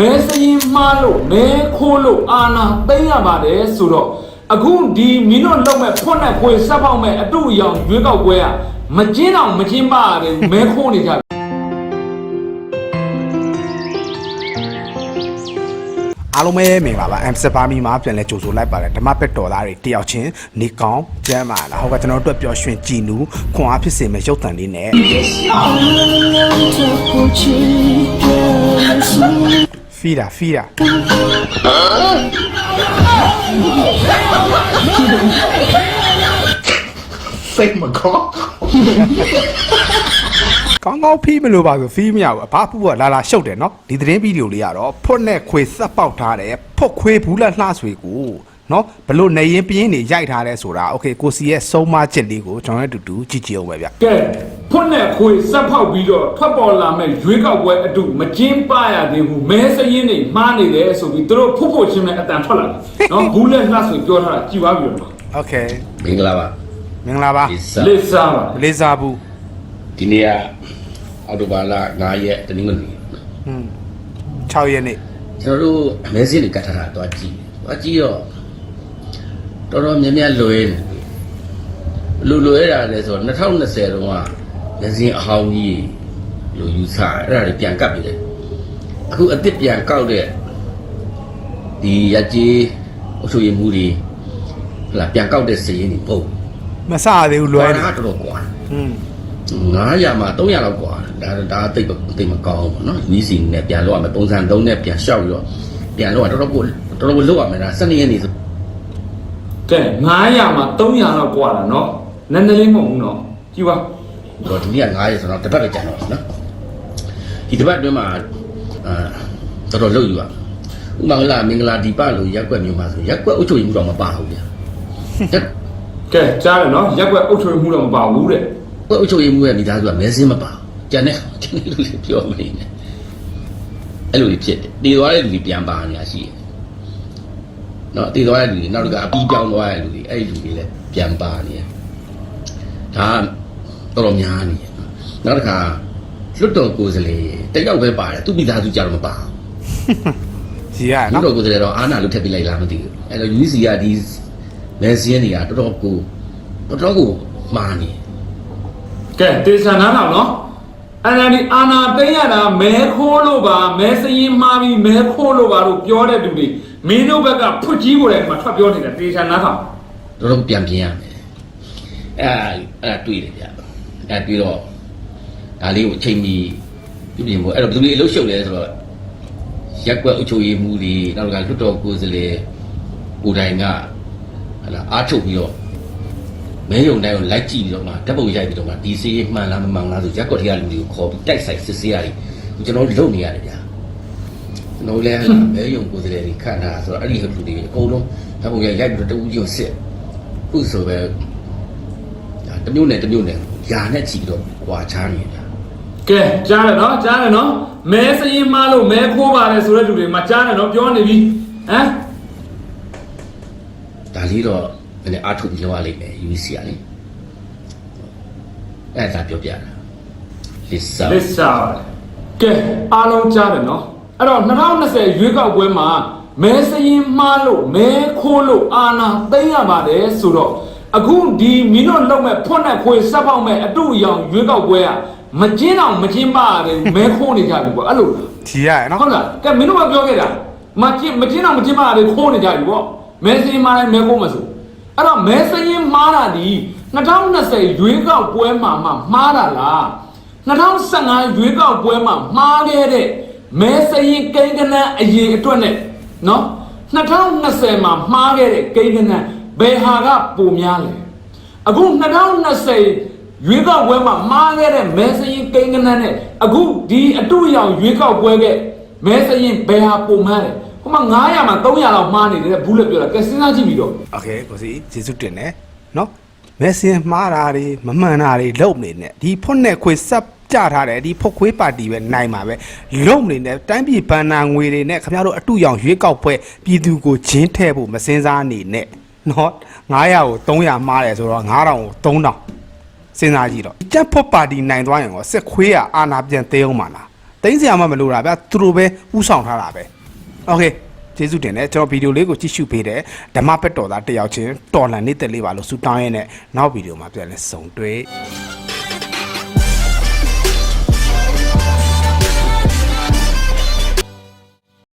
မဲစရင်မှားလို့မဲခိုးလို့အာနာသိမ်းရပါတယ်ဆိုတော့အခုဒီမင်းတို့လုံးမဲ့ဖွက်နဲ့ခွေစက်ပေါက်မဲ့အတူအယောင်ရွေးကောက်ပွဲကမကျင်းအောင်မကျင်းပါရဘူးမဲခိုးနေကြတယ်အားလုံးပဲမင်္ဂလာပါ M7 ပါမီမှာပြန်လဲကြိုဆိုလိုက်ပါတယ်ဓမ္မပက်တော်သားတွေတယောက်ချင်းနေကောင်းကျမ်းမာလားဟောကကျွန်တော်တို့အတွက်ပျော်ရွှင်ကြည်နူးခွန်အားဖြစ်စေမယ့်ရုပ်တံလေးနဲ့ဖီ တာဖီတာစိတ်မကောင်းကောင်းကောင်းဖီးမလို့ပါဆိုဖီးမရဘူးအဘဖူကလာလာရှုပ်တယ်နော်ဒီသတင်းဗီဒီယိုလေးကတော့ဖွတ်နဲ့ခွေစက်ပေါက်ထားတယ်ဖွတ်ခွေဘူးလက်လှဆွေကို နော်ဘလို့နေရင်ပြင်းနေရိုက်ထားလဲဆိုတာโอเคကိုစီရဲ့စုံမချက်လေးကိုကျွန်တော်တို့အတူတူကြည့်ကြည့်အောင်ပဲဗျ ကဲဖွက်နဲ့ခွေစက်ဖောက်ပြီးတော့ထွက်ပေါ်လာမဲ့ရွေးကောက်ပွဲအတူမကျင်းပရသေးဘူးမဲစရင်နေမှားနေတယ်ဆိုပြီးသူတို့ဖုတ်ဖို့ချင်းနဲ့အတန်ထွက်လာတယ်နော်ဘူးလက်လှဆိုပြောထားတာကြည်ပါပြီတော့ โอเค မင်္ဂလာပါ မင်္ဂလာပါ ဒီစား လစ်စားပါ လေးစားဘူး ဒီနေ့ကအော်တိုဘာလ9ရက်တနင်္ဂနွေ อืม6ရက်နေ့ ကျွန်တော်တို့မဲစင်းတွေကတ်ထားတာတွားကြည့်တွားကြည့်တော့ တော်တော်များများလွယ်နေလူလွယ်တာလဲဆိုတော့2020တုန်းကမဲစင်းအဟောင်းကြီးလို့ယူဆအဲ့ဒါတွေပြန်ကပ်ပြီလေအခုအစ်စ်ပြန်ကောက်တဲ့ဒီရကြီးအုပ်ချုပ်ရေးမှုတွေဟလာပြန်ကောက်တဲ့စည်ရင်းတွေပုံ မစရသေးဘူးလွယ်နေ တာတော်တော်ကွာ อืม 900မှာ300လောက်กว่าဒါဒါတိတ်တိတ်မကောင်းဘူးเนาะနီးစီနဲ့ပြန်လောက်ရမယ်ပုံစံ3နဲ့ပြန်လျှောက်ပြီးတော့ပြန်လောက်ရတော်တော်ကိုတော်တော်ကိုလောက်ရမယ်ဒါ12ရက်နေဆို ကဲ900မှာ300လောက်กว่าတာနော်နည်းနည်းလေးမဟုတ်ဘူးနော်ကြည်ပါ တော့ဒီနေ့က9ရက်ဆိုတော့တစ်ပတ်ပဲကြာတော့เนาะဒီတစ်ပတ်အတွင်းမှာအာတော်တော်လောက်ယူရဥမာလာမင်္ဂလာဒီပလို့ရက်ွက်မျိုးမှာဆိုရက်ွက်အုပ်ချုပ်ရေးမှုတော့မပါဘူးဗျာရက်က ဲကြားတယ်နော်ရက်ွက်အုပ်ချုပ်မှုတော့မပါဘူးတဲ့ ွက်အုပ်ချုပ်ရေးမှုရဲ့မိသားစုကမဲစင်းမပါဘူးကျန်တဲ့ကျန်တဲ့လူတွေပြောမနေနဲ့အဲ့လိုကြီးဖြစ်တယ်တည်သွားတဲ့လူတွေပြန်ပါနေတာရှိတယ် နော်တည်သွားတဲ့လူတွေနောက်တစ်ခါအပြီးပြောင်းသွားတဲ့လူတွေအဲ့ဒီလူတွေလည်းပြန်ပါနေတယ်ဒါကတော်တော်များနေတယ်နောက်တစ်ခါလွတ်တော်ကိုယ်စားလှယ်တစ်ယောက်ပဲပါတယ်သူမိသားစုကြတော့မပါကြီးရဘူးလွတ်နော်တော်ကိုယ်စားလှယ်တော့အာနာလို့ထပ်ပြလိုက်လားမသိဘူးအဲ့တော့ UC ကဒီမဲစင်းတွေကတော်တော်ကိုတော်တော်ကိုမာနေကဲတေချာနားထောင်နော်အန် အဒီအာနာသိမ့်ရတာမဲခိုးလို့ပါမဲစရင်မှားပြီးမဲခိုးလို့ပါလို့ပြောတဲ့လူတွေမင်းတို့ဘက်ကဖွတ်ကြီးကိုလည်းဒီမှာထွက်ပြောနေတာတေချာနားထောင်တော်တော်ပြန်ပြင်းရမယ်အဲ့ဒါအဲ့ဒါတွေ့တယ်ဗျအဲ့တွေ့တော့ဒါလေးကိုအချိန်မီပြုပြင်ဖို့အဲ့တော့ဘယ်သူတွေအလုပ်ရှုပ်လဲဆိုတော့ရက်ကွက်အုပ်ချုပ်ရေးမှုတွေနောက်တစ်ခါလွတ်တော်ကိုယ်စားလှယ်ကိုယ်တိုင်ကဟလာအားထုတ်ပြီးတော့ မဲယုံတိုင်းကိုလိုက်ကြည့်ပြီးတော့မှဓာတ်ပုံရိုက်ပြီးတော့မှဒီစီးမှန်လားမမှန်လားဆိုရက်ကွက်တွေကလူတွေကိုခေါ်ပြီးတိုက်ဆိုင်စစ်ဆေးရတယ်ကျွန်တော်တို့လုပ်နေရတယ်ဗျာကျွန်တော်လည်းဟလာမဲယုံကိုယ်စားလှယ်တွေခန့်ထားတာဆိုတော့အဲ့ဒီလူတွေအကုန်လုံးဓာတ်ပုံရိုက်ရိုက်ပြီးတော့တဦးကြီးကိုစစ်ခုဆိုပဲဒါတစ်မျိုးနဲ့တစ်မျိုးနဲ့ယာနဲ့ချီပြီးတော့ကွာချားနေတာကဲကြားတယ်နော်ကြားတယ်နော်မဲစရင်မှားလို့မဲခိုးပါတယ်ဆိုတဲ့လူတွေမှာကြားတယ်နော်ပြောနေပြီဟမ်ဒါလေးတော့ နည်းနည်းအားထုတ်ပြီးလောက်ရလိမ့်မယ် UC ကလေအဲ့ဒါပြောပြတာလစ်စာလစ်စားပါတယ်ကဲအားလုံးကြားတယ်နော်အဲ့တော့2020ရွေးကောက်ပွဲမှာမဲစရင်မှားလို့မဲခိုးလို့အာနာသိမ့်ရပါတယ်ဆိုတော့အခုဒီမင်းတို့လုံးမဲ့ဖွက်နဲ့ခွေစက်ပေါက်မဲ့အတူအယောင်ရွေးကောက်ပွဲကမကျင်းအောင်မကျင်းပါရဘူးမဲခိုးနေကြပြီပေါ့အဲ့လိုကြီးရနော်ဟုတ်လားကဲမင်းတို့ကပြောခဲ့တာမကျင်းမကျင်းအောင်မကျင်းပါရဘူးခိုးနေကြပြီပေါ့မဲစရင်မှားတိုင်းမဲခိုးမဆို အဲ့တော့မဲစရင်မှားတာဒီ2020ရွေးကောက်ပွဲမှာမှမှားတာလား2015ရွေးကောက်ပွဲမှာမှားခဲ့တဲ့မဲစရင်ကိန်းကနန်းအရေးအတွက်နဲ့နော်2020မှာမှားခဲ့တဲ့ကိန်းကနန်းဘယ်ဟာကပုံများလဲအခု2020ရွေးကောက်ပွဲမှာမှားခဲ့တဲ့မဲစရင်ကိန်းကနန်းနဲ့အခုဒီအတူအယောင်ရွေးကောက်ပွဲကမဲစရင်ဘယ်ဟာပုံများလဲ ဟိုမှာ900မှာ300လောက်မှားနေတယ်ဘူးလက်ပြောတာကဲစဉ်းစားကြည့်ပြီးတော့ โอเคကိုစီကျေးဇူးတင်တယ်နော်မက်ဆင်မှားတာတွေမမှန်တာတွေလုံနေနဲ့ဒီဖွတ်နဲ့ခွေစပ်ကြထားတယ်ဒီဖွတ်ခွေးပါတီပဲနိုင်မှာပဲလုံနေနဲ့တိုင်းပြည်ဘန်နာငွေတွေနဲ့ခင်ဗျားတို့အတူရောင်ရွေးကောက်ပွဲပြည်သူကိုဂျင်းထဲဖို့မစင်စားနေနဲ့နော်900ကို300မှားတယ်ဆိုတော့9000ကို3000စဉ်းစားကြည့်တော့ကြက်ဖွတ်ပါတီနိုင်သွားရင်ရောစစ်ခွေးကအာနာပြန်သေးအောင်မလား တင်းစရာမှမလိုတာဗျသူတို့ပဲဥဆောင်ထားတာပဲ โอเคကျေးဇူးတင်တယ်ကျွန်တော်ဗီဒီယိုလေးကိုကြည့်ရှုပေးတယ်ဓမ္မပက်တော်သားတယောက်ချင်းတော်လန်နေတဲ့လေးပါလို့ဆူတောင်းရင်းနဲ့နောက်ဗီဒီယိုမှာပြန်လဲဆုံတွေ့